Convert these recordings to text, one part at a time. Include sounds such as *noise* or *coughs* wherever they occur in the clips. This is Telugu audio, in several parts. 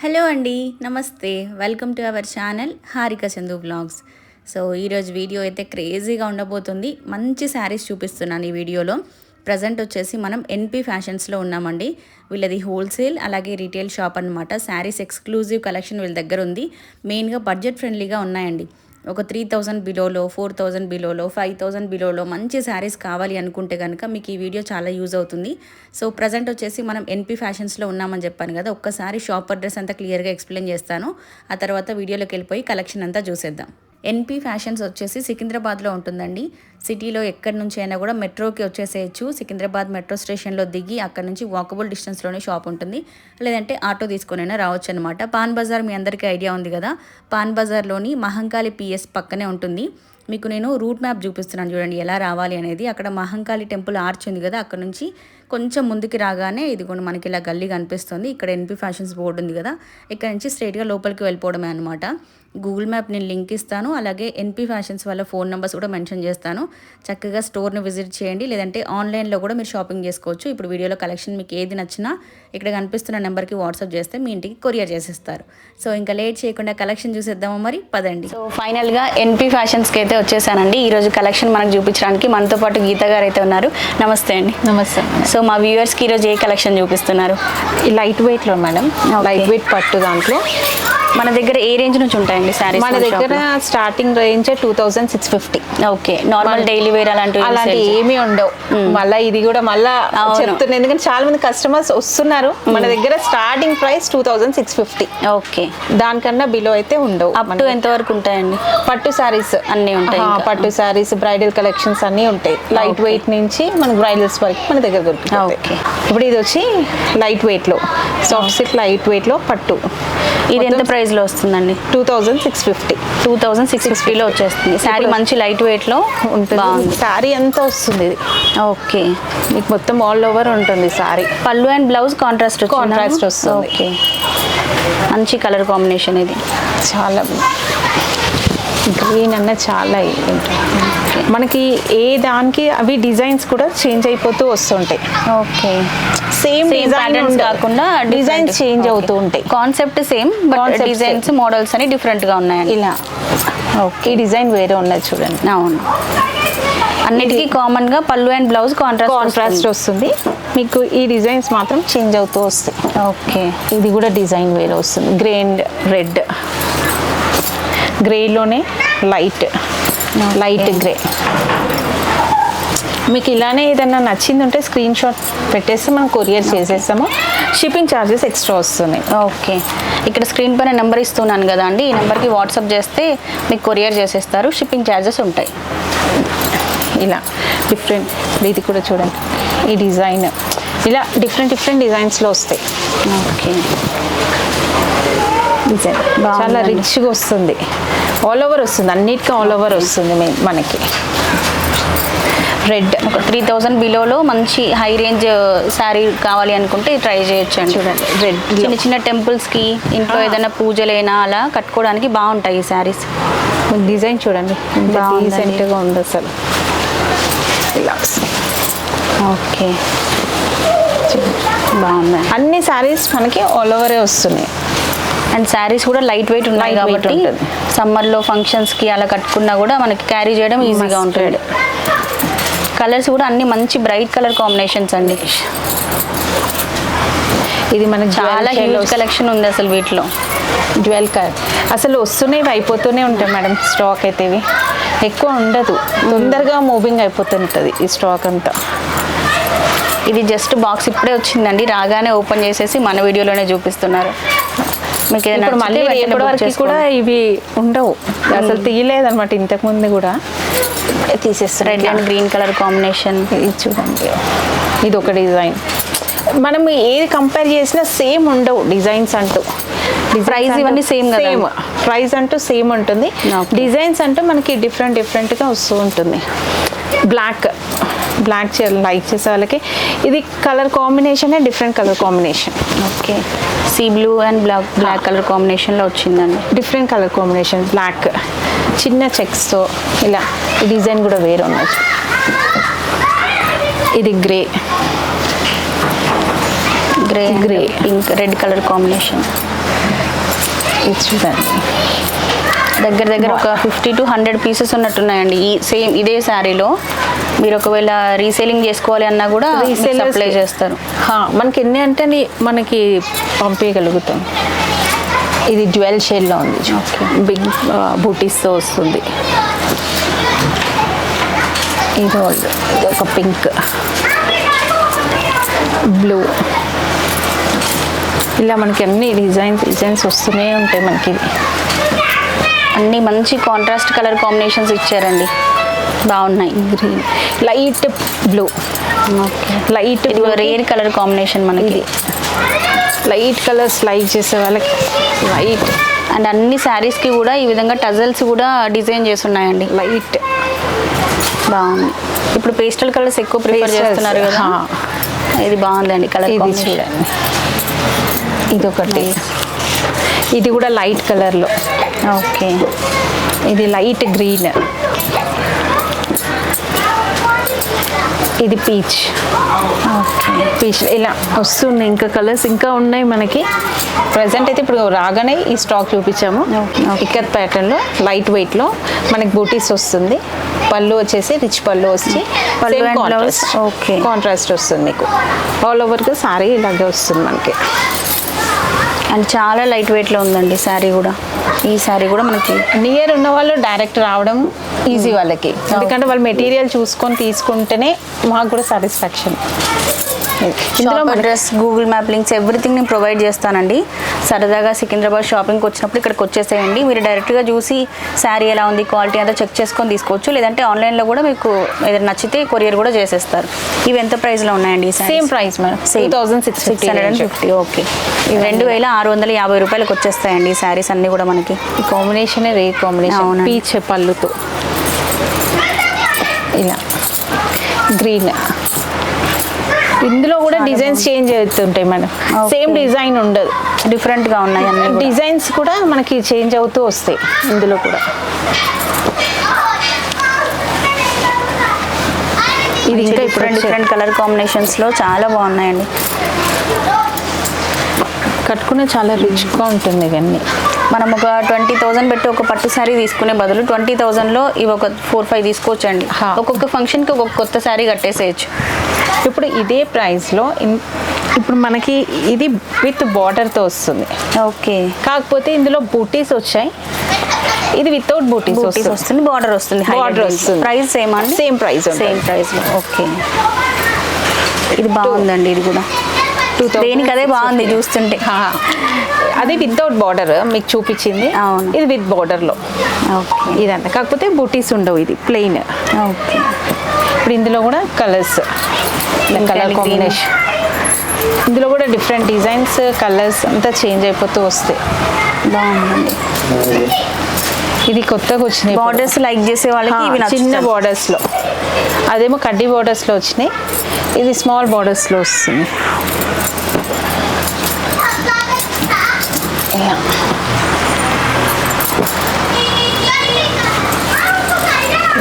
హలో అండి నమస్తే. Welcome to our channel Harika Chandu blogs so ఈరోజు వీడియో అయితే క్రేజీగా ఉండబోతుంది. మంచి శారీస్ చూపిస్తున్నాను ఈ వీడియోలో. ప్రజెంట్ వచ్చేసి మనం ఎన్పి ఫ్యాషన్స్లో ఉన్నామండి. వీళ్ళది హోల్సేల్ అలాగే రీటైల్ షాప్ అనమాట శారీస్ ఎక్స్క్లూజివ్ కలెక్షన్ వీళ్ళ దగ్గర ఉంది. మెయిన్గా బడ్జెట్ ఫ్రెండ్లీగా ఉన్నాయండి. ఒక త్రీ థౌజండ్ బిలోలో ఫోర్ థౌజండ్ బిలోలో ఫైవ్ థౌజండ్ బిలోలో మంచి శారీస్ కావాలి అనుకుంటే కనుక మీకు ఈ వీడియో చాలా యూజ్ అవుతుంది. సో ప్రజెంట్ వచ్చేసి మనం ఎన్పీ ఫ్యాషన్స్లో ఉన్నామని చెప్పాను కదా ఒక్కసారి షాప్ అడ్రస్ అంతా క్లియర్గా ఎక్స్ప్లెయిన్ చేస్తాను. ఆ తర్వాత వీడియోలోకి వెళ్ళిపోయి కలెక్షన్ అంతా చూసేద్దాం. ఎన్పి ఫ్యాషన్స్ వచ్చేసి సికింద్రాబాద్లో ఉంటుందండి. సిటీలో ఎక్కడి నుంచి అయినా కూడా మెట్రోకి వచ్చేసేయచ్చు. సికింద్రాబాద్ మెట్రో స్టేషన్లో దిగి అక్కడ నుంచి వాకబుల్ డిస్టెన్స్లోనే షాప్ ఉంటుంది. లేదంటే ఆటో తీసుకొనైనా రావచ్చు అనమాట పాన్ బజార్ మీ అందరికీ ఐడియా ఉంది కదా. పాన్ బజార్లోని మహంకాళి పిఎస్ పక్కనే ఉంటుంది. మీకు నేను రూట్ మ్యాప్ చూపిస్తున్నాను చూడండి ఎలా రావాలి అనేది. అక్కడ మహంకాళి టెంపుల్ ఆర్చ్ ఉంది కదా అక్కడ నుంచి కొంచెం ముందుకి రాగానే ఇదిగోండి మనకి ఇలా గల్లీ కనిపిస్తుంది. ఇక్కడ ఎన్పి ఫ్యాషన్స్ బోర్డు ఉంది కదా ఇక్కడ నుంచి స్ట్రైట్గా లోపలికి వెళ్ళిపోవడమే అనమాట గూగుల్ మ్యాప్ నేను లింక్ ఇస్తాను అలాగే ఎన్పి ఫ్యాషన్స్ వాళ్ళ ఫోన్ నెంబర్స్ కూడా మెన్షన్ చేస్తాను. చక్కగా స్టోర్ని విజిట్ చేయండి లేదంటే ఆన్లైన్లో కూడా మీరు షాపింగ్ చేసుకోవచ్చు. ఇప్పుడు వీడియోలో కలెక్షన్ మీకు ఏది నచ్చినా ఇక్కడ కనిపిస్తున్న నెంబర్కి వాట్సాప్ చేస్తే మీ ఇంటికి కొరియర్ చేసేస్తారు. సో ఇంకా లేట్ చేయకుండా కలెక్షన్ చూసేద్దామా మరి? పదండి. సో ఫైనల్గా ఎన్పి ఫ్యాషన్స్కి అయితే వచ్చేసానండి. ఈరోజు కలెక్షన్ మనకు చూపించడానికి మనతో పాటు గీత గారు అయితే ఉన్నారు. నమస్తే అండి. నమస్తే సో మా వ్యూవర్స్కి ఈరోజు ఏ కలెక్షన్ చూపిస్తున్నారు? లైట్ వెయిట్లో మేడం లైట్ వెయిట్ పట్టు దాంట్లో. మన దగ్గర ఏ రేంజ్ నుంచి ఉంటాయండి శారీస్ మన దగ్గర starting range two thousand six fifty okay. Normal daily wear అలాంటి sell ఏమీ ఉండవు. మళ్ళీ ఇది కూడా మళ్ళా అవును. చెప్తున్నా ఎందుకంటే చాలా మంది కస్టమర్స్ వస్తున్నారు. మన దగ్గర starting price two thousand six fifty okay. దానికన్నా బిలో అయితే ఉండవు అప్ టు ఎంత వరకు ఉంటాయండి? పట్టు సారీస్ అన్నీ ఉంటాయి. పట్టు సారీస్ బ్రైడల్ కలెక్షన్స్ అన్నీ ఉంటాయి. లైట్ వెయిట్ నుంచి మన బ్రైడల్స్ వరకు మన దగ్గర Okay. ఇప్పుడు ఇది వచ్చి లైట్ వెయిట్లో సాఫ్ట్ సిల్క్ లైట్ వెయిట్లో పట్టు. ఇది ఎంత ప్రైస్ లో వస్తుందండి. Two thousand six fifty. Two thousand six ఫిఫ్టీలో వచ్చేస్తుంది. శారీ మంచి లైట్ వెయిట్లో ఉంటుంది. శారీ అంతా వస్తుంది ఇది? ఓకే. మీకు మొత్తం ఆల్ ఓవర్ ఉంటుంది శారీ పళ్ళు అండ్ బ్లౌజ్ కాంట్రాస్ట్ Contrast వస్తుంది. ఓకే. మంచి కలర్ కాంబినేషన్ ఇది. చాలా గ్రీన్ అన్న చాలా ఉంటుంది. మనకి ఏ దానికి అవి డిజైన్స్ కూడా చేంజ్ అయిపోతూ వస్తుంటాయి. ఓకే. సేమ్ ప్యాటర్న్స్ కాకుండా డిజైన్స్ చేంజ్ అవుతూ ఉంటాయి. Concept same but designs models అని డిఫరెంట్గా ఉన్నాయండి. ఇలా. ఈ డిజైన్ వేరే ఉన్నది చూడండి. అవును. అన్నిటికీ కామన్గా పళ్ళు అండ్ బ్లౌజ్ కాంట్రాస్ట్ కాంట్రాస్ట్ వస్తుంది. మీకు ఈ డిజైన్స్ మాత్రం చేంజ్ అవుతూ వస్తాయి. ఓకే ఇది కూడా డిజైన్ వేరే వస్తుంది. గ్రే అండ్ రెడ్ గ్రేలోనే లైట్ లైట్ గ్రే మీకు ఇలానే ఏదైనా నచ్చింది ఉంటే స్క్రీన్ షాట్ పెట్టేస్తే మనం కొరియర్ చేసేస్తాము. షిప్పింగ్ ఛార్జెస్ ఎక్స్ట్రా వస్తున్నాయి. ఓకే ఇక్కడ స్క్రీన్ పైన నెంబర్ ఇస్తున్నాను కదా అండి. ఈ నెంబర్కి వాట్సాప్ చేస్తే మీకు కొరియర్ చేసేస్తారు. షిప్పింగ్ ఛార్జెస్ ఉంటాయి. ఇలా డిఫరెంట్ ఇది కూడా చూడండి. ఈ డిజైన్ ఇలా డిఫరెంట్ డిఫరెంట్ డిజైన్స్లో వస్తాయి. Okay design. చాలా రిచ్గా వస్తుంది. ఆల్ ఓవర్ వస్తుంది. అన్నిటికీ ఆల్ ఓవర్ వస్తుంది మనకి. రెడ్ ఒక త్రీ థౌజండ్ బిలోలో మంచి హై రేంజ్ శారీ కావాలి అనుకుంటే ట్రై చేయొచ్చు అండి చూడండి, లో. చిన్న చిన్న టెంపుల్స్కి ఇంట్లో ఏదైనా పూజలైనా అలా కట్టుకోవడానికి బాగుంటాయి ఈ శారీస్ డిజైన్ చూడండి. డీసెంట్గా ఉంది అసలు. ఓకే. బాగుంది అన్ని శారీస్ మనకి ఆల్ ఓవరే వస్తున్నాయి. అండ్ శారీస్ కూడా లైట్ వెయిట్ ఉన్నాయి కాబట్టి. సమ్మర్లో ఫంక్షన్స్కి అలా కట్టుకున్నా కూడా మనకి క్యారీ చేయడం ఈజీగా ఉంటుంది. కలర్స్ కూడా అన్ని మంచి బ్రైట్ కలర్ కాంబినేషన్స్ అండి. ఇది మనకి చాలా హ్యూజ్ కలెక్షన్ ఉంది అసలు వీటిలో. జ్యువెల్ కలర్ అసలు వస్తున్నాయి అయిపోతూనే ఉంటాయి మేడం స్టాక్ అయితే ఇవి. ఎక్కువ ఉండదు. తొందరగా మూవింగ్ అయిపోతుంటుంది ఈ స్టాక్ అంతా. ఇది జస్ట్ బాక్స్ ఇప్పుడే వచ్చిందండి. రాగానే ఓపెన్ చేసేసి మన వీడియోలోనే చూపిస్తున్నారు. మీకు ఇప్పుడు మళ్ళీ రేపటి వరకు. కూడా ఇవి ఉండవు. అసలు తీయలేదన్నమాట ఇంతకు ముందు కూడా. తీసేస్తారు red and green colour combination. ఇది చూడండి. ఇది ఒక డిజైన్. మనం ఏది కంపేర్ చేసినా సేమ్ ఉండవు డిజైన్స్ అంటూ. Price ఇవన్నీ కదా? సేమ్ ప్రైస్ అంటూ సేమ్ ఉంటుంది. డిజైన్స్ అంటూ మనకి డిఫరెంట్ డిఫరెంట్గా వస్తూ ఉంటుంది. బ్లాక్ బ్లాక్ లైక్ చేసే వాళ్ళకి ఇది colour కాంబినేషనే different colour combination okay sea blue and black black colour కాంబినేషన్లో వచ్చిందండి. డిఫరెంట్ కలర్ కాంబినేషన్ బ్లాక్ చిన్న చెక్స్తో ఇలా ఈ డిజైన్ కూడా వేరే ఉన్నది. ఇది grey grey Grey. Pink red colour combination ఇది చూడండి దగ్గర దగ్గర ఒక ఫిఫ్టీ టు హండ్రెడ్ పీసెస్ ఉన్నట్టున్నాయండి. ఈ సేమ్ ఇదే శారీలో. మీరు ఒకవేళ రీసేలింగ్ చేసుకోవాలి అన్నా కూడా Resellers అప్లై చేస్తారు. మనకి ఎన్ని అంటే మనకి పంపించగలుగుతాం. ఇది జ్యువెల్ షేడ్లో ఉంది. బిగ్ బూటీస్తో వస్తుంది. ఇది ఒక పింక్. బ్లూ ఇలా మనకి అన్ని డిజైన్స్ డిజైన్స్ వస్తూనే ఉంటాయి మనకి. అన్ని మంచి కాంట్రాస్ట్ కలర్ కాంబినేషన్స్ ఇచ్చారండి. బాగున్నాయి. గ్రీన్ లైట్ బ్లూ లైట్ ఇది రేర్ కలర్ కాంబినేషన్ మనకి. లైట్ కలర్స్ లైక్ చేసే వాళ్ళకి. లైట్ అండ్ అన్ని శారీస్కి కూడా ఈ విధంగా టజల్స్ కూడా డిజైన్ చేసి ఉన్నాయండి లైట్ బాగుంది. ఇప్పుడు పేస్టల్ కలర్స్ ఎక్కువ ప్రిఫర్ చేస్తున్నారు కదా. ఇది బాగుందండి కలర్ చూడండి. ఇది ఒకటి ఇది కూడా లైట్ కలర్లో. ఓకే. ఇది లైట్ గ్రీన్. ఇది పీచ్. పీచ్ ఇలా వస్తున్నాయి. ఇంకా కలర్స్ ఇంకా ఉన్నాయి మనకి. ప్రజెంట్ అయితే ఇప్పుడు రాగానే ఈ స్టాక్ చూపించాము. ఇక్కత్ ప్యాటర్న్లో లైట్ వెయిట్లో మనకి బూటీస్ వస్తుంది. పళ్ళు వచ్చేసి రిచ్ పళ్ళు వచ్చి blouse, okay. కాంట్రాస్ట్. వస్తుంది మీకు. ఆల్ ఓవర్గా సారీ ఇలాగే వస్తుంది మనకి. అండ్ చాలా లైట్ వెయిట్లో ఉందండి శారీ కూడా. ఈ శారీ కూడా మనకి నియర్ ఉన్న వాళ్ళు డైరెక్ట్ రావడం ఈజీ వాళ్ళకి. ఎందుకంటే వాళ్ళు మెటీరియల్ చూసుకొని తీసుకుంటేనే మాకు కూడా satisfaction. Shop address Google map links everything నేను ప్రొవైడ్ చేస్తానండి. సరదాగా సికింద్రాబాద్ షాపింగ్కి వచ్చినప్పుడు ఇక్కడికి వచ్చేసేయండి. మీరు డైరెక్ట్గా చూసి శారీ ఎలా ఉంది క్వాలిటీ అంతా చెక్ చేసుకొని తీసుకోవచ్చు. లేదంటే ఆన్లైన్లో కూడా మీకు ఏదైనా నచ్చితే కొరియర్ కూడా చేసేస్తారు. ఇవి ఎంత ప్రైస్లో ఉన్నాయండి same price madam two thousand six six hundred and fifty okay రెండు వేల ఆరు వందల యాభై రూపాయలకు వచ్చేస్తాయండి ఈ శారీస్ అన్నీ కూడా మనకి. ఈ కాంబినేషన్ రే కాంబినేషన్. అవునండి. పీచ్ పళ్ళుతో. ఇలా. గ్రీన్. ఇందులో కూడా డిజైన్స్ చేంజ్ అవుతుంటాయి మేడం. Okay. సేమ్ డిజైన్ ఉండదు. డిఫరెంట్గా ఉన్నాయి అన్నీ కూడా. డిజైన్స్ కూడా మనకి చేంజ్ అవుతూ వస్తాయి ఇందులో కూడా. ఇది ఇంకా ఇప్పుడు డిఫరెంట్ డిఫరెంట్ కలర్ కాంబినేషన్స్లో చాలా బాగున్నాయండి. కట్టుకునే చాలా రిచ్గా ఉంటుంది ఇవన్నీ. మనం ఒక ట్వంటీ థౌసండ్ పెట్టి ఒక పట్టు శారీ తీసుకునే బదులు ట్వంటీ థౌసండ్లో ఇవి ఒక ఫోర్ ఫైవ్ తీసుకోవచ్చండి. ఒక్కొక్క ఫంక్షన్కి ఒక్కొక్క కొత్త శారీ కట్టేసేయచ్చు. ఇప్పుడు ఇదే ప్రైస్లో ఇప్పుడు మనకి ఇది విత్ బార్డర్తో వస్తుంది. ఓకే. కాకపోతే ఇందులో బూటీస్ వచ్చాయి. ఇది వితౌట్ బూటీస్ బూటీస్ వస్తుంది. బార్డర్ వస్తుంది Border వస్తుంది. ప్రైస్ సేమ్ అండి? సేమ్ ప్రైస్ సేమ్ ప్రైస్లో ఓకే. ఇది బాగుందండి ఇది కూడా. దేనికి అదే బాగుంది చూస్తుంటే. అది వితౌట్ బార్డర్ మీకు చూపించింది. ఇది విత్ బార్డర్లో ఓకే. ఇదంతా. కాకపోతే బూటీస్ ఉండవు ఇది ప్లెయిన్ ఓకే. ఇప్పుడు ఇందులో కూడా కలర్స్ కలర్. కాంబినేషన్ ఇందులో కూడా డిఫరెంట్ డిజైన్స్ కలర్స్ అంతా చేంజ్ అయిపోతూ వస్తాయి. బాగుందండి. ఇది కొత్తగా వచ్చినాయి. బార్డర్స్ లైక్ చేసే వాళ్ళకి ఇవి చిన్న borders లో. అదేమో కడ్డీ borders లో వచ్చినాయి. ఇది స్మాల్లో వస్తుంది.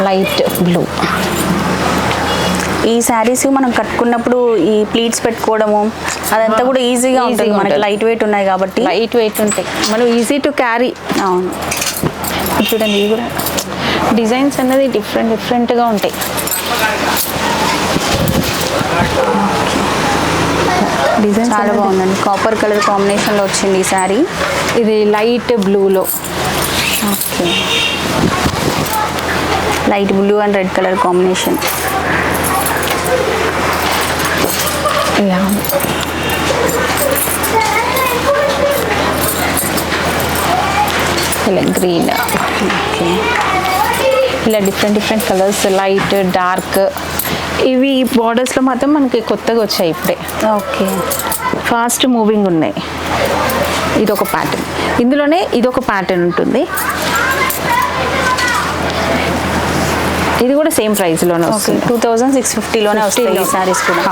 లైట్ బ్లూ ఈ శారీస్ మనం కట్టుకున్నప్పుడు ఈ ప్లీట్స్ పెట్టుకోవడము అదంతా కూడా ఈజీగా ఉంటుంది. మనకి. లైట్ వెయిట్ ఉన్నాయి కాబట్టి. లైట్ వెయిట్ ఉంటాయి. మనం ఈజీ టు క్యారీ అవును. చూడండి ఇవి కూడా. డిజైన్స్ అనేది డిఫరెంట్ డిఫరెంట్గా ఉంటాయి. డిజైన్స్ చాలా బాగుందండి. కాపర్ కలర్ కాంబినేషన్లో వచ్చింది ఈ శారీ ఇది light బ్లూలో okay light blue and red colour combination ఇలా ఇలా గ్రీన్ ఓకే ఇలా different different colours light dark ఇవి బార్డర్స్లో మాత్రం మనకి కొత్తగా వచ్చాయి ఇప్పుడే. ఓకే ఫాస్ట్ మూవింగ్ ఉన్నాయి. ఇది ఒక ప్యాటర్న్ ఇందులోనే ఇది ఒక ప్యాటర్న్ ఉంటుంది. ఇది కూడా సేమ్ ప్రైస్లోనే ఓకే వస్తుంది. టూ థౌజండ్ సిక్స్ ఫిఫ్టీలోనే వస్తాయి ఈ 50 లో. శారీస్ కూడా.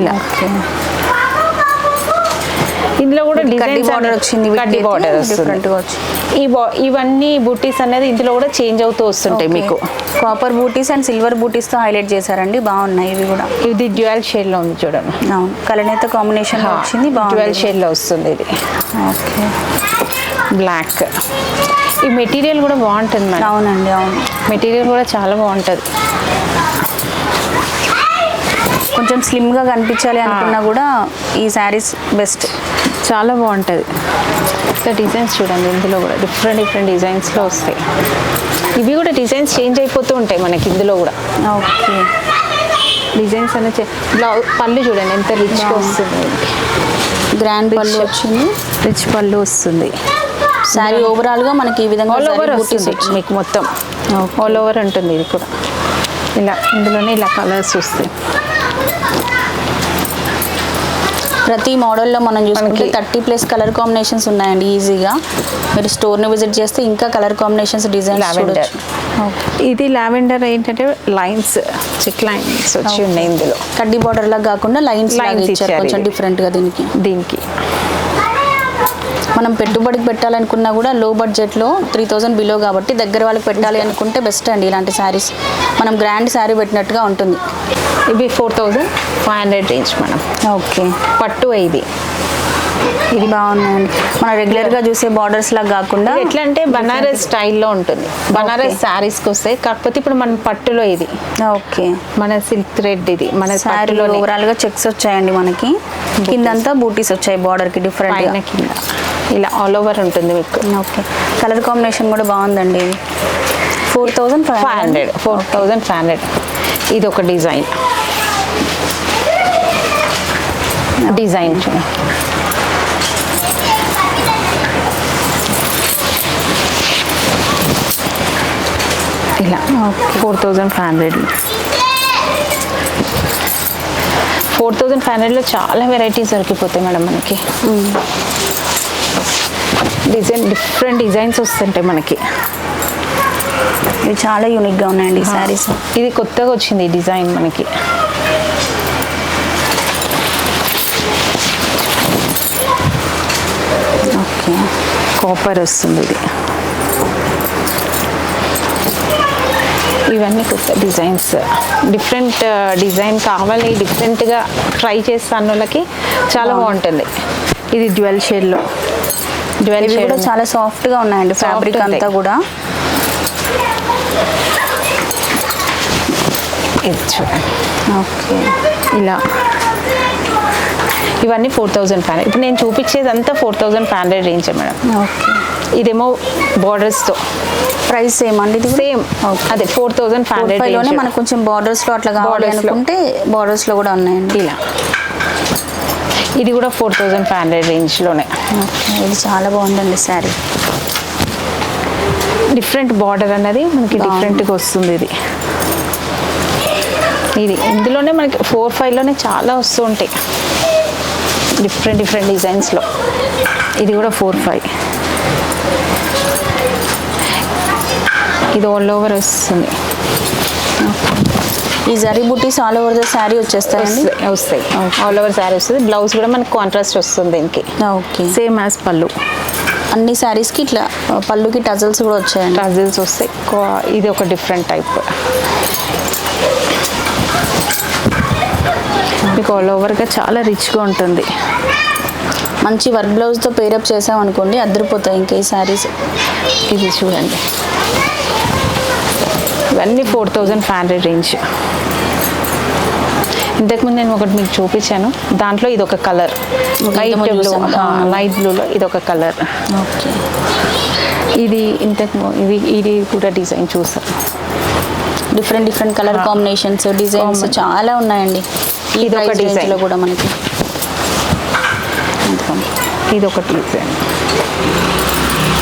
ఇలా. ఓకే ఇందులో కూడా డిజైన్స్ వచ్చింది కడ్డీ బార్డర్ డిఫరెంట్ వస్తుంది. ఈ ఇవన్నీ బుట్టీస్ అనేది ఇందులో కూడా చేంజ్ అవుతూ వస్తుంటాయి మీకు. కాపర్ బూటీస్ అండ్ సిల్వర్ బూటీస్తో హైలైట్ చేశారండి. బాగున్నాయి ఇవి కూడా. ఇది డ్యూయల్ షేడ్లో ఉంది చూడండి. అవును. కలనేత కాంబినేషన్లో వచ్చింది డ్యూయల్ షేడ్లో వస్తుంది ఇది. ఓకే. బ్లాక్ ఈ మెటీరియల్ కూడా బాగుంటుంది మేడం. అవునండి అవును. మెటీరియల్ కూడా చాలా బాగుంటుంది. కొంచెం స్లిమ్గా కనిపించాలి అనుకున్నా కూడా ఈ శారీస్ బెస్ట్. చాలా బాగుంటుంది. ఇంకా డిజైన్స్ చూడండి ఇందులో కూడా డిఫరెంట్ డిఫరెంట్ డిజైన్స్లో వస్తాయి. ఇవి కూడా డిజైన్స్ చేంజ్ అయిపోతూ ఉంటాయి మనకి ఇందులో కూడా. ఓకే. డిజైన్స్ అనేది బ్లౌజ్ పళ్ళు చూడండి ఎంత రిచ్గా. వస్తుంది. గ్రాండ్ పళ్ళు వచ్చింది. రిచ్ పళ్ళు వస్తుంది. శారీ ఓవరాల్గా మనకి ఈ విధంగా ఆల్ ఓవర్ వస్తుంది. మీకు మొత్తం. ఆల్ ఓవర్ ఉంటుంది ఇది కూడా. ఇలా ఇందులోనే ఇలా కలర్స్ వస్తాయి. ప్రతి మోడల్లో మనం చూసుకుంటే థర్టీ ప్లస్ కలర్ కాంబినేషన్స్ ఉన్నాయండి ఈజీగా. మీరు స్టోర్ని విజిట్ చేస్తే ఇంకా కలర్ కాంబినేషన్స్ Lavender. చూడొచ్చు. ఇది లావెండర్ ఏంటంటే లైన్స్ చెక్ లైన్స్ వచ్చి. ఉన్నాయి ఇందులో. కడ్డీ బార్డర్ లాగా కాకుండా లైన్స్ లాగా ఇచ్చారు. కొంచెం ఇది. డిఫరెంట్గా దీనికి. దీనికి. మనం పెట్టుబడికి పెట్టాలనుకున్నా కూడా లో బడ్జెట్లో త్రీ థౌసండ్ బిలో కాబట్టి దగ్గర వాళ్ళకి పెట్టాలి అనుకుంటే బెస్ట్ అండి ఇలాంటి శారీస్ మనం గ్రాండ్ శారీ పెట్టినట్టుగా ఉంటుంది. ఇవి four thousand five hundred range madam. Okay పట్టు ఇది. ఇది బాగున్నాయండి. మనం రెగ్యులర్గా చూసే బార్డర్స్ లాగా కాకుండా ఎట్లా అంటే బనారస్ స్టైల్లో ఉంటుంది. బనారస్ శారీస్కి వస్తాయి కాకపోతే ఇప్పుడు మన పట్టులో ఇది. ఓకే మన సిల్క్ థ్రెడ్ ఇది. మన శారీ పట్టులో ఓవరాల్గా చెక్స్ వచ్చాయండి మనకి. కిందంతా బూటీస్ వచ్చాయి బార్డర్కి డిఫరెంట్ కింద. ఇలా ఆల్ ఓవర్ ఉంటుంది మీకు. ఓకే కలర్ కాంబినేషన్ కూడా బాగుందండి four thousand five hundred four thousand five hundred ఇది ఒక డిజైన్. డిజైన్ ఇలా. Four thousand five hundred four thousand five హండ్రెడ్లో చాలా వెరైటీస్ దొరికిపోతాయి మేడం మనకి. డిజైన్ డిఫరెంట్ డిజైన్స్ వస్తుంటాయి మనకి. ఇవి చాలా యూనిక్గా ఉన్నాయండి శారీస్ ఇది కొత్తగా వచ్చింది ఈ డిజైన్ మనకి. ఓకే. కాపర్ వస్తుంది ఇది. ఇవన్నీ కొత్త డిజైన్స్. డిఫరెంట్ డిజైన్ కావాలి డిఫరెంట్గా ట్రై చేస్తాను వాళ్ళకి చాలా బాగుంటుంది. ఇది డ్యువెల్ షేడ్లో. ఇవి కూడా చాలా సాఫ్ట్గా ఉన్నాయండి ఫ్యాబ్రిక్ అంతా. కూడా. ఓకే. ఇలా. ఇవన్నీ ఫోర్ థౌజండ్ ఫైవ్ ఇప్పుడు నేను చూపించేది అంతా four thousand five hundred range madam. Okay. ఇదేమో బార్డర్స్తో ప్రైస్ సేమ్ అండి ఇది సేమ్ అదే ఫోర్ థౌజండ్ ఫైవ్ ఫోర్ ఫైవ్లోనే హండ్రెడ్ మనకు కొంచెం బార్డర్స్లో అట్లా కావాలి. అనుకుంటే బార్డర్స్లో కూడా ఉన్నాయండి. ఇలా. ఇది కూడా ఫోర్ థౌజండ్ ఫైవ్ హండ్రెడ్ రేంజ్లోనే. ఇది చాలా బాగుందండి శారీ. డిఫరెంట్ బార్డర్ అనేది మనకి. డిఫరెంట్గా వస్తుంది ఇది. ఇది ఇందులోనే మనకి ఫోర్ ఫైవ్లోనే చాలా వస్తూ ఉంటాయి. డిఫరెంట్ డిఫరెంట్ డిజైన్స్లో. ఇది కూడా ఫోర్ ఫైవ్. ఇది ఆల్ ఓవర్ వస్తుంది. ఈ జరీ బుటీస్ ఆల్ ఓవర్ ద శారీ వచ్చేస్తాయండి? వస్తాయి. ఆల్ ఓవర్ శారీ వస్తుంది. బ్లౌజ్ కూడా మనకి కాంట్రాస్ట్ వస్తుంది దీనికి. ఓకే సేమ్ యాజ్ పళ్ళు. అన్ని శారీస్కి ఇట్లా పళ్ళుకి టజల్స్ కూడా వచ్చాయండి? టజిల్స్ వస్తాయి. ఇది ఒక డిఫరెంట్ టైప్ మీకు ఆల్ ఓవర్గా చాలా రిచ్గా ఉంటుంది. మంచి వర్క్ బ్లౌజ్తో పేరప్ చేసాం అనుకోండి అద్దరిపోతాయి ఇంకా ఈ శారీస్ ఇది చూడండి. ఇవన్నీ four thousand five hundred range ఇంతకుముందు నేను ఒకటి మీకు చూపించాను. దాంట్లో ఇది ఒక కలర్ లైట్ బ్లూ. లైట్ బ్లూలో ఇది ఒక కలర్. ఓకే. ఇది ఇంతకు ఇది ఇది కూడా డిజైన్ చూసాం. Different different colour combinations designs చాలా ఉన్నాయండి. ఇది ఒక ప్రైస్ రేంజ్ design. లో కూడా మనకి. ఇది ఒక డిజైన్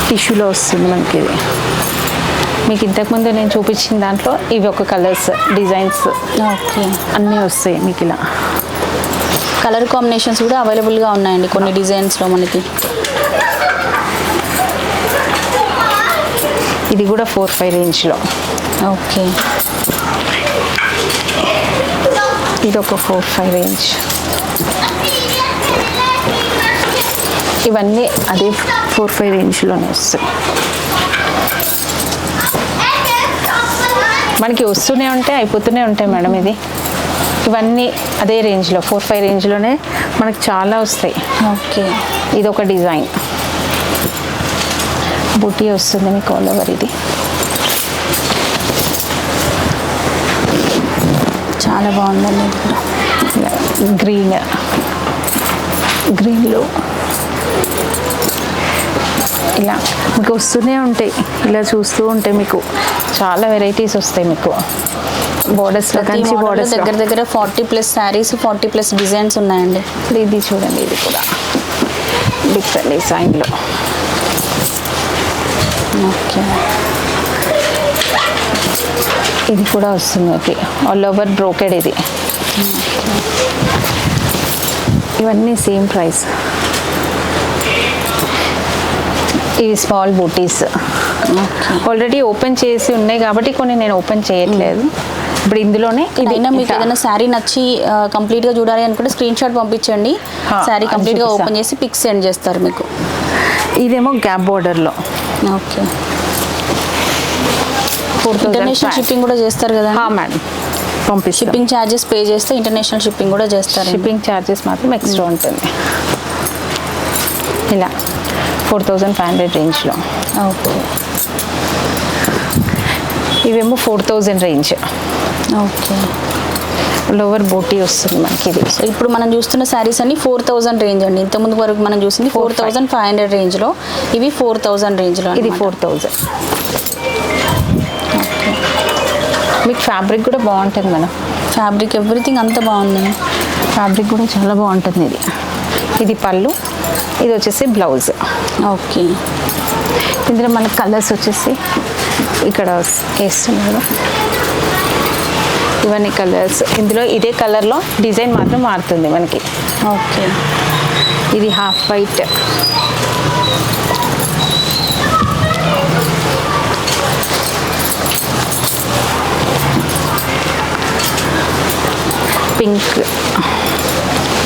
టిష్యూలో వస్తుంది మనకి ఇది. మీకు ఇంతకుముందు నేను చూపించిన దాంట్లో ఇవి ఒక కలర్స్ డిజైన్స్ ఓకే. అన్నీ వస్తాయి మీకు ఇలా. కలర్ కాంబినేషన్స్ కూడా అవైలబుల్గా ఉన్నాయండి కొన్ని డిజైన్స్లో మనకి. ఇది కూడా ఫోర్ ఫైవ్ రేంజ్లో ఓకే. ఇది ఒక ఫోర్ ఫైవ్ రేంజ్ ఇవన్నీ అదే ఫోర్ ఫైవ్ రేంజ్లోనే వస్తాయి. మనకి వస్తూనే ఉంటాయి అయిపోతూనే ఉంటాయి మేడం ఇది. ఇవన్నీ అదే రేంజ్లో ఫోర్ ఫైవ్ రేంజ్లోనే మనకి చాలా వస్తాయి. ఓకే. ఇది ఒక డిజైన్. బుటీ వస్తుంది మీకు ఆల్ ఓవర్ ఇది. చాలా బాగుందండి గ్రీన్ గ్రీన్లో ఇలా మీకు వస్తూనే ఉంటాయి. ఇలా చూస్తూ ఉంటే మీకు చాలా వెరైటీస్ వస్తాయి మీకు. బోర్డర్స్లో ప్రతి కంచి బోర్డర్స్ దగ్గర దగ్గర forty plus sarees forty plus designs ఉన్నాయండి. ఇది చూడండి ఇది కూడా. డిఫరెంట్ డిజైన్లో ఓకే. ఇది కూడా వస్తుంది ఓకే. ఆల్ ఓవర్ బ్రోకెడ్ ఇది. ఇవన్నీ సేమ్ ప్రైస్ ఇవి స్మాల్ బూటీస్. ఆల్రెడీ ఓపెన్ చేసి ఉన్నాయి కాబట్టి కొన్ని నేను ఓపెన్ చేయట్లేదు. ఇప్పుడు ఇందులోనే ఇది అయినా మీకు. ఏదైనా శారీ నచ్చి కంప్లీట్గా చూడాలి అనుకుంటే స్క్రీన్ షాట్ పంపించండి. శారీ కంప్లీట్గా. ఓపెన్ చేసి పిక్స్ సెండ్ చేస్తారు మీకు. ఇదేమో గ్యాప్ బోర్డర్లో ఓకే. ఫోర్ ఇంటర్నేషనల్ షిప్పింగ్ కూడా చేస్తారు కదా మేడం పంపిస్తాం. షిప్పింగ్ ఛార్జెస్ పే చేస్తే ఇంటర్నేషనల్ షిప్పింగ్ కూడా చేస్తారు షిప్పింగ్ ఛార్జెస్ మాత్రం ఎక్స్ట్రా ఉంటుంది. ఇలా. ఫోర్ థౌజండ్ ఫైవ్ హండ్రెడ్ రేంజ్లో. ఓకే. ఇవేమో four thousand range. Okay. Lower బోటీ వస్తుంది మనకి ఇది. సో ఇప్పుడు మనం చూస్తున్న శారీస్ అన్ని ఫోర్ థౌసండ్ రేంజ్ అండి. ఇంతకుముందు వరకు మనం చూసింది ఫోర్ థౌసండ్ ఫైవ్ హండ్రెడ్ రేంజ్లో. ఇవి ఫోర్ థౌసండ్ రేంజ్లో ఇది ఫోర్ థౌజండ్. మీకు ఫ్యాబ్రిక్ కూడా బాగుంటుంది మేడం. ఫ్యాబ్రిక్ ఎవ్రీథింగ్ అంతా బాగుందండి ఫ్యాబ్రిక్ కూడా చాలా బాగుంటుంది ఇది. ఇది పళ్ళు. ఇది వచ్చేసి బ్లౌజ్. ఓకే. ఇందులో మన కలర్స్ వచ్చేసి ఇక్కడ వేస్తున్నాడు ఇవన్నీ కలర్స్. ఇందులో ఇదే కలర్లో డిజైన్ మాత్రం మారుతుంది మనకి. ఓకే. ఇది హాఫ్ వైట్. పింక్.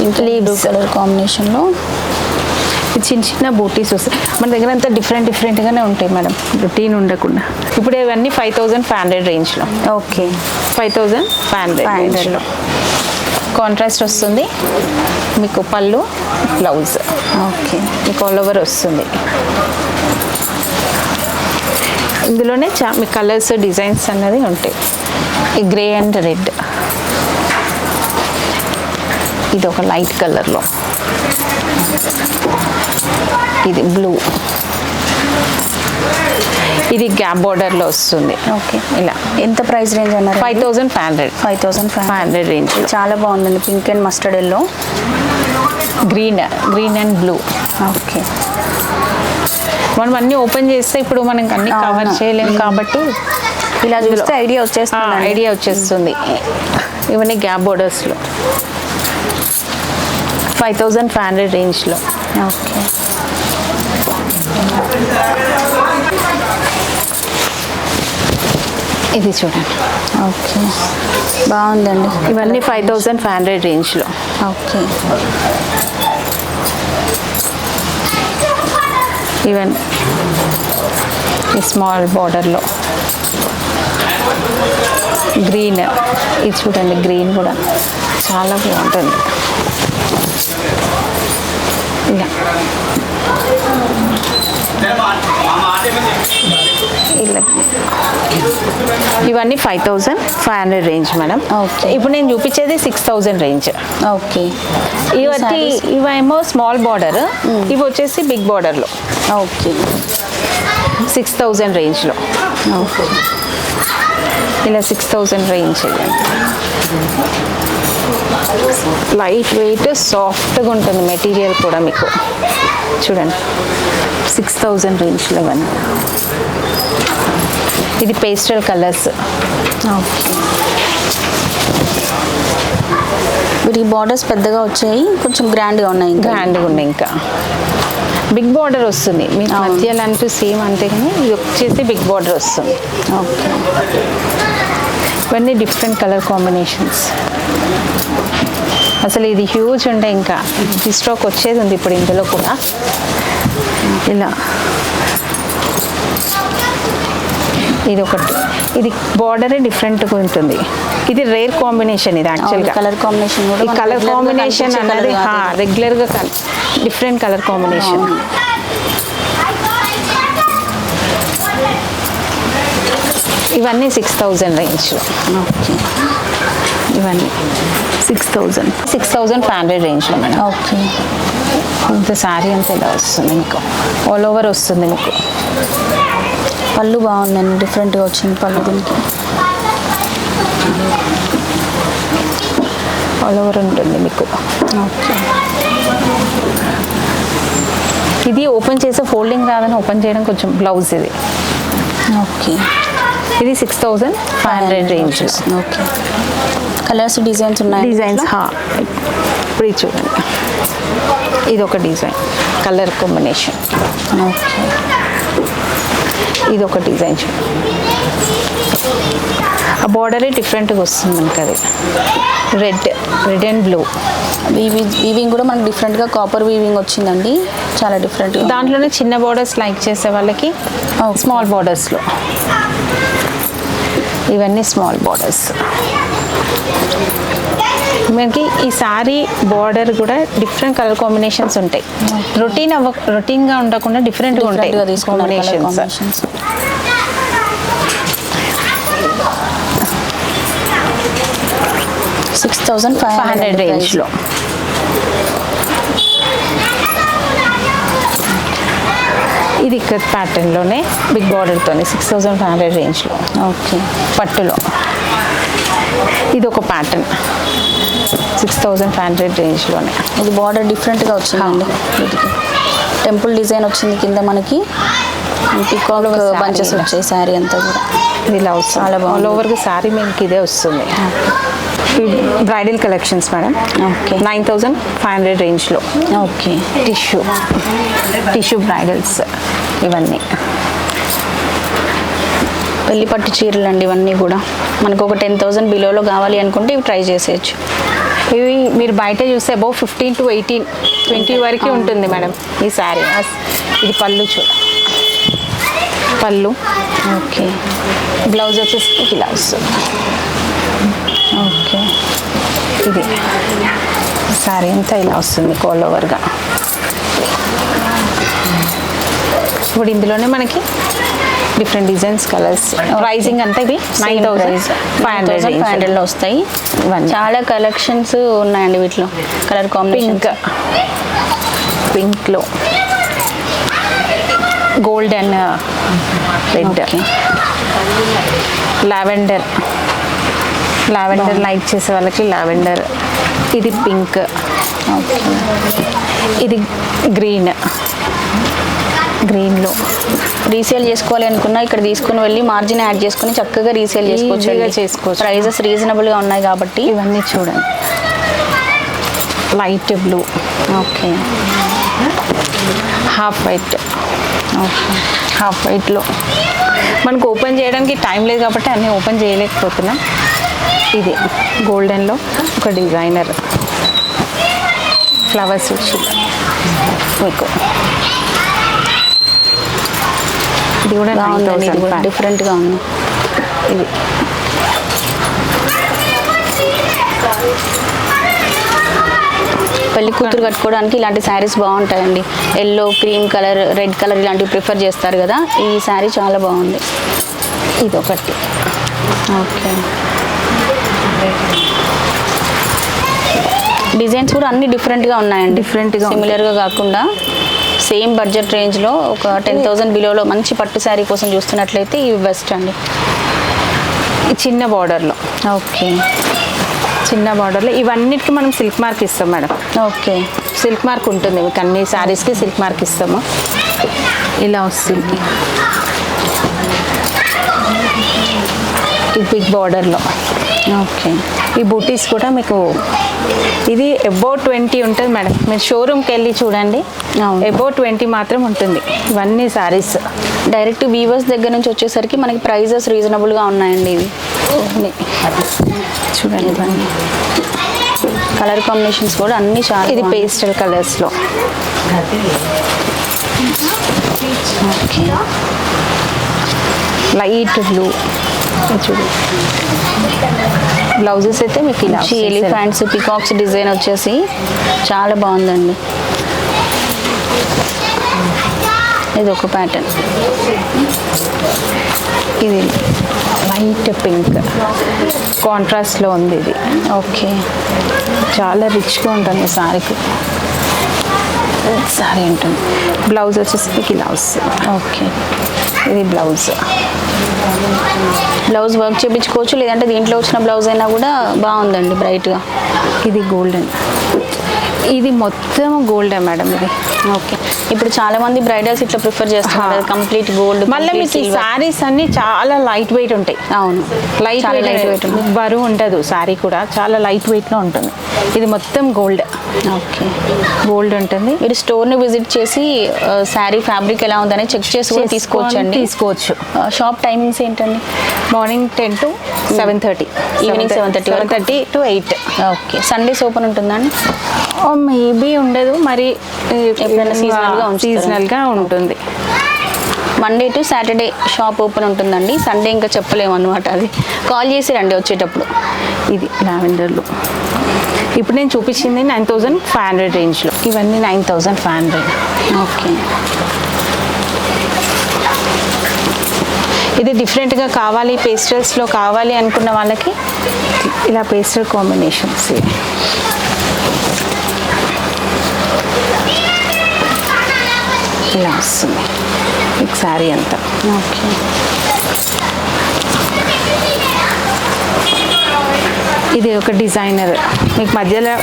ఇంకా బ్లూ కలర్ కాంబినేషన్లో చిన్న చిన్న బూటీస్ వస్తాయి. మన దగ్గర అంతా డిఫరెంట్ డిఫరెంట్గానే ఉంటాయి మేడం. రొటీన్ ఉండకుండా. ఇప్పుడు ఇవన్నీ ఫైవ్ థౌజండ్ ఫైవ్ హండ్రెడ్ రేంజ్లో okay. Five thousand five hundred 500 రేంజ్లో కాంట్రాస్ట్ వస్తుంది. మీకు పళ్ళు బ్లౌజ్ ఓకే. మీకు ఆల్ ఓవర్ వస్తుంది. ఇందులోనే చా మీ కలర్స్ డిజైన్స్ అన్నది ఉంటాయి. ఈ గ్రే అండ్ రెడ్ ఇది ఒక లైట్ కలర్లో ఇది బ్లూ. ఇది గ్యాప్ బార్డర్లో వస్తుంది. ఓకే. ఇలా. ఎంత ప్రైస్ రేంజ్ అన్నారు five thousand five hundred. Five thousand five hundred. Range. చాలా బాగుందండి. Pink and mustard yellow. Green green and blue. Okay. మనం అన్ని ఓపెన్ చేస్తే ఇప్పుడు మనం అన్ని కవర్ అవును. చేయలేం కాబట్టి ఇలా చూస్తే ఐడియా వచ్చేస్తుంది ఐడియా వచ్చేస్తుంది. ఇవన్నీ గ్యాప్ బోర్డర్స్లో. ఫైవ్ థౌజండ్ ఫైవ్ హండ్రెడ్ రేంజ్లో. ఓకే. ఇది చూడండి. ఓకే. బాగుందండి. ఇవన్నీ ఫైవ్ థౌజండ్ ఫైవ్ హండ్రెడ్ రేంజ్లో. ఓకే. ఈవెన్ ఈ స్మాల్ బార్డర్లో. గ్రీన్. ఇది చూడండి గ్రీన్ కూడా. చాలా బాగుంటుంది. ఇలా. ఇవన్నీ five thousand five hundred range madam Okay. ఇప్పుడు నేను చూపించేది సిక్స్ థౌజండ్ రేంజ్ ఓకే ఇవన్నీ sarees- ఇవేమో స్మాల్ బార్డర్ ఇవి వచ్చేసి బిగ్ బార్డర్లో ఓకే సిక్స్ థౌజండ్ రేంజ్లో ఓకే ఇలా six thousand range light weight సాఫ్ట్గా ఉంటుంది మెటీరియల్ కూడా మీకు. చూడండి. సిక్స్ థౌజండ్ రేంజ్లో ఇవన్నీ ఇది పేస్టల్ కలర్స్ ఓకే. వీటికి బార్డర్స్ పెద్దగా వచ్చాయి కొంచెం గ్రాండ్గా ఉన్నాయి ఇంకా. గ్రాండ్గా ఉన్నాయి ఇంకా. బిగ్ బార్డర్ వస్తుంది. మీకు. మధ్యలో అంటూ సేమ్ అంతే కానీ ఇది వచ్చేసి బిగ్ బార్డర్ వస్తుంది. ఓకే. ఇవన్నీ డిఫరెంట్ కలర్ కాంబినేషన్స్ అసలు ఇది హ్యూజ్ ఉండే ఇంకా. స్ట్రోక్ వచ్చేది ఉంది ఇప్పుడు ఇందులో కూడా. ఇలా. ఇది ఒకటి. ఇది బార్డరే డిఫరెంట్గా ఉంటుంది. ఇది రేర్ కాంబినేషన్ ఇది యాక్చువల్గా కలర్ కాంబినేషన్ ఈ కలర్ కాంబినేషన్ కాదు. రెగ్యులర్గా డిఫరెంట్ కలర్ కాంబినేషన్. ఇవన్నీ సిక్స్ థౌజండ్ ఓకే. ఇవన్నీ. Six thousand six thousand five hundred రేంజ్లో మేడం. ఓకే. ఇంత శారీ అంతా ఇలా వస్తుంది మీకు. ఆల్ ఓవర్ వస్తుంది మీకు. పళ్ళు బాగుందండి డిఫరెంట్గా వచ్చింది పళ్ళు దీనికి. ఆల్ ఓవర్ ఉంటుంది మీకు. ఓకే. ఇది ఓపెన్ చేసే ఫోల్డింగ్ రాదని ఓపెన్ చేయడం కొంచెం బ్లౌజ్ ఇది. ఓకే. ఇది six thousand five hundred range okay. Colours designs ఉన్నాయి డిజైన్స్ ఇప్పుడు ఇది చూడండి. ఇది ఒక డిజైన్ కలర్ కాంబినేషన్. ఓకే. ఇది ఒక డిజైన్ ఆ బార్డరే డిఫరెంట్గా వస్తుంది మనకి అది red red and blue. Weaving weaving కూడా మనకి డిఫరెంట్గా కాపర్ వీవింగ్ వచ్చిందండి. చాలా డిఫరెంట్గా దాంట్లోనే చిన్న బార్డర్స్ లైక్ చేసే వాళ్ళకి స్మాల్ బార్డర్స్లో. ఇవన్నీ స్మాల్ బార్డర్స్ మనకి ఈ సారీ బార్డర్ కూడా డిఫరెంట్ కలర్ కాంబినేషన్స్ ఉంటాయి. రొటీన్ అవ్వ రొటీన్గా ఉండకుండా డిఫరెంట్గా ఉంటాయి combinations six thousand five five hundred రేంజ్లో ఇది ఇక్కత్ ప్యాటర్న్లోనే బిగ్ బార్డర్తోనే సిక్స్ థౌజండ్ ఫైవ్ హండ్రెడ్ రేంజ్లో ఓకే పట్టులో. ఇది ఒక pattern six thousand five hundred రేంజ్లోనే ఇది బార్డర్ డిఫరెంట్గా వచ్చిందండి. వీటికి టెంపుల్ డిజైన్ వచ్చింది కింద మనకి. పికాక్ బంచెస్ ఇలా. వచ్చాయి శారీ అంతా కూడా. ఇది వస్తుంది చాలా బాగుంది. ఆల్ ఓవర్గా శారీ మీకు ఇదే వస్తుంది. Bridal collections madam okay nine thousand five hundred రేంజ్లో ఓకే టిష్యూ టిష్యూ బ్రైడల్స్ ఇవన్నీ. పెళ్ళి పట్టు చీరలు అండి ఇవన్నీ కూడా. మనకు ఒక టెన్ థౌసండ్ బిలోలో కావాలి అనుకుంటే ఇవి ట్రై చేసేయచ్చు. ఇవి మీరు బయట చూస్తే above fifteen to eighteen twenty వరకు ఉంటుంది మేడం ఈ శారీ ఇది పళ్ళు చూడ. పళ్ళు. ఓకే బ్లౌజ్ వచ్చేసి వస్తుంది ఓకే. ఇది. శారీ అంతా ఇలా వస్తుంది కోల్ ఓవర్గా ఇప్పుడు ఇందులోనే మనకి డిఫరెంట్ డిజైన్స్ కలర్స్ ప్రైజింగ్ అంతా ఇవి nine thousand five hundred five హండ్రెడ్లో వస్తాయి. ఇవన్నీ. చాలా కలెక్షన్స్ ఉన్నాయండి వీటిలో. Colour combination pink పింక్లో golden red okay lavender lavender like చేసే వాళ్ళకి లావెండర్. ఇది పింక్. ఓకే ఇది గ్రీన్. గ్రీన్లో. రీసేల్ చేసుకోవాలి అనుకున్నా ఇక్కడ తీసుకుని వెళ్ళి మార్జిన్ యాడ్ చేసుకుని చక్కగా రీసేల్ చేసుకోవచ్చు చేసుకోవచ్చు. ప్రైజెస్ రీజనబుల్గా ఉన్నాయి కాబట్టి. ఇవన్నీ చూడండి. Light blue okay. Half white okay half వైట్లో మనకు ఓపెన్ చేయడానికి టైం లేదు కాబట్టి అన్నీ ఓపెన్ చేయలేకపోతున్నాం. ఇది గోల్డెన్లో ఒక డిజైనర్ ఫ్లవర్స్ మీకు. ఇది కూడా డిఫరెంట్గా ఉంది. ఇది. పెళ్ళి కూతురు కట్టుకోవడానికి ఇలాంటి శారీస్ బాగుంటాయండి. Yellow cream colour red colour ఇలాంటివి ప్రిఫర్ చేస్తారు కదా. ఈ శారీ చాలా బాగుంది. ఇది ఒకటి ఓకే. డిజైన్స్ కూడా అన్ని డిఫరెంట్గా ఉన్నాయండి. Different గా సిమిలర్గా కాకుండా సేమ్ బడ్జెట్ రేంజ్లో ఒక టెన్ థౌసండ్ బిలోలో మంచి పట్టు శారీ కోసం చూస్తున్నట్లయితే ఇవి బెస్ట్ అండి. ఈ చిన్న బార్డర్లో. ఓకే. చిన్న బార్డర్లో. ఇవన్నిటికి మనం సిల్క్ మార్క్ ఇస్తాం మేడం. ఓకే. సిల్క్ మార్క్ ఉంటుంది. మీకు అన్ని శారీస్కి సిల్క్ మార్క్ ఇస్తాము. ఇలా వస్తుంది. ఈ బిగ్ బార్డర్లో. ఓకే. ఈ బూటీస్ కూడా మీకు ఇది ఎబో ట్వంటీ ఉంటుంది మేడం. మీరు షోరూమ్కి వెళ్ళి చూడండి. ఎబో ట్వంటీ మాత్రం ఉంటుంది. ఇవన్నీ శారీస్ డైరెక్ట్ వీవర్స్ దగ్గర నుంచి వచ్చేసరికి మనకి ప్రైజెస్ రీజనబుల్గా ఉన్నాయండి ఇవి. చూడండి ఇవన్నీ. కలర్ కాంబినేషన్స్ కూడా అన్ని చాలా ఇది. పేస్టల్ కలర్స్లో ఓకే. లైట్ బ్లూ బ్లౌజెస్ అయితే మీకు ఇలా వస్తాయి. ఎలిఫెంట్స్ పికాక్స్ డిజైన్ వచ్చేసి చాలా బాగుందండి. ఇది ఒక ప్యాటర్న్ ఇది లైట్ పింక్ కాంట్రాస్ట్లో ఉంది ఇది. ఓకే చాలా రిచ్గా ఉంటుంది సారీకి సారీ ఉంటుంది. బ్లౌజ్ వచ్చేసి మీకు ఇలా వస్తుంది. ఓకే ఇది బ్లౌజ్ బ్లౌజ్ వర్క్ చేయించుకోవచ్చు లేదంటే దీంట్లో వచ్చిన బ్లౌజ్ అయినా కూడా బాగుందండి బ్రైట్గా ఇది గోల్డెన్. ఇది మొత్తం గోల్డే మేడం ఇది. ఓకే. ఇప్పుడు చాలా మంది బ్రైడల్స్ ఇట్లా ప్రిఫర్ చేస్తున్నారు కంప్లీట్ గోల్డ్ మళ్ళీ మీకు ఈ సారీస్ అన్ని చాలా లైట్ వెయిట్ ఉంటాయి. అవును. లైట్ లైట్ వెయిట్ బరువు ఉండదు సారీ కూడా చాలా లైట్ వెయిట్లో ఉంటుంది. ఇది మొత్తం గోల్డ్ ఓకే. గోల్డ్ ఉంటుంది. మీరు స్టోర్ని విజిట్ చేసి శారీ ఫ్యాబ్రిక్ ఎలా ఉందని చెక్ చేసి తీసుకోవచ్చు అండి. తీసుకోవచ్చు. షాప్ టైమింగ్స్ ఏంటండి? Morning ten to seven thirty 7:30 seven thirty to eight okay. Sundays open ఉంటుందండి మేబీ ఉండదు. మరి ఎప్పుడైనా seasonal గా ఉంచుతారా? సీజనల్గా ఉంటుంది. Monday to Saturday shop open ఉంటుందండి. సండే ఇంకా చెప్పలేము అనమాట అది. కాల్ చేసి రండి వచ్చేటప్పుడు. ఇది లావెండర్లో. ఇప్పుడు నేను చూపించింది నైన్ థౌజండ్ ఫైవ్ హండ్రెడ్ రేంజ్లో ఇవన్నీ nine thousand five hundred okay. ఇది డిఫరెంట్గా కావాలి పేస్టల్స్లో కావాలి అనుకున్న వాళ్ళకి ఇలా పేస్టల్ కాంబినేషన్స్ ఇలా వస్తుంది. మీకు శారీ అంతా. ఓకే. ఇది ఒక డిజైనర్ మీకు మధ్యలో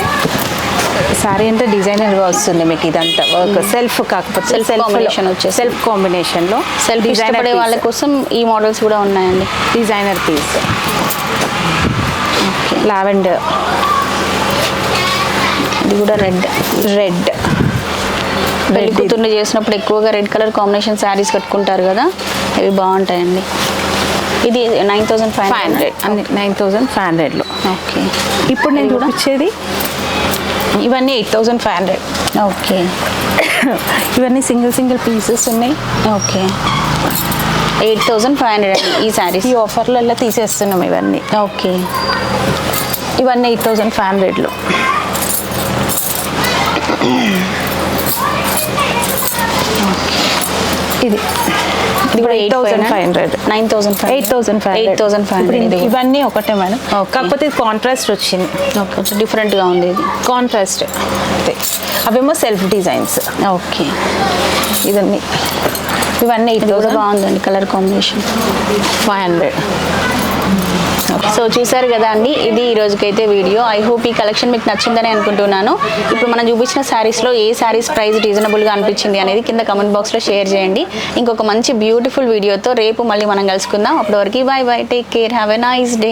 శారీ అంతా డిజైనర్గా వస్తుంది మీకు ఇదంతా వర్క్. సెల్ఫ్ కాకపోతే Self combination వచ్చేసి. సెల్ఫ్ కాంబినేషన్లో సెల్ఫ్ ఇష్టపడే వాళ్ళ కోసం ఈ మోడల్స్ కూడా ఉన్నాయండి. డిజైనర్ పీస్ లావెండర్ ఇది కూడా రెడ్ రెడ్ పెళ్ళి కూతుర్ని చేసినప్పుడు ఎక్కువగా రెడ్ కలర్ కాంబినేషన్ శారీస్ కట్టుకుంటారు కదా ఇవి బాగుంటాయండి. ఇది నైన్ థౌసండ్ ఫైవ్ హండ్రెడ్ అన్ని నైన్ థౌజండ్ ఫైవ్ హండ్రెడ్లో ఓకే ఇప్పుడు నేను చూపించేది ఇవన్నీ eight thousand five hundred okay. *coughs* ఇవన్నీ సింగిల్ సింగిల్ పీసెస్ ఉన్నాయి. Okay. Eight thousand five hundred అండి ఈ శారీస్ ఈ ఆఫర్లలో తీసేస్తున్నాం ఇవన్నీ. ఓకే. ఇవన్నీ ఎయిట్ థౌజండ్ ఫైవ్ హండ్రెడ్లో ఇది. ఇది కూడా eight thousand five hundred nine thousand five eight thousand five eight thousand five hundred ఇవన్నీ ఒకటే మేడం. కాకపోతే కాంట్రాస్ట్ వచ్చింది. ఓకే డిఫరెంట్గా ఉంది ఇది. కాంట్రాస్ట్ అవేమో సెల్ఫ్ డిజైన్స్ ఓకే ఇవన్నీ ఇవన్నీ ఎయిట్ ఇది కూడా బాగుందండి colour combination five hundred so చూసారు కదా అండి ఇది ఈ రోజుకైతే వీడియో. ఐ హోప్ ఈ కలెక్షన్ మీకు నచ్చిందని అనుకుంటున్నాను. ఇప్పుడు మనం చూపించిన శారీస్లో ఏ శారీస్ ప్రైస్ రీజనబుల్గా అనిపించింది అనేది కింద కమెంట్ బాక్స్లో షేర్ చేయండి. ఇంకొక మంచి బ్యూటిఫుల్ వీడియోతో రేపు మళ్ళీ మనం కలుసుకుందాం. అప్పటివరకు bye bye take care have a nice day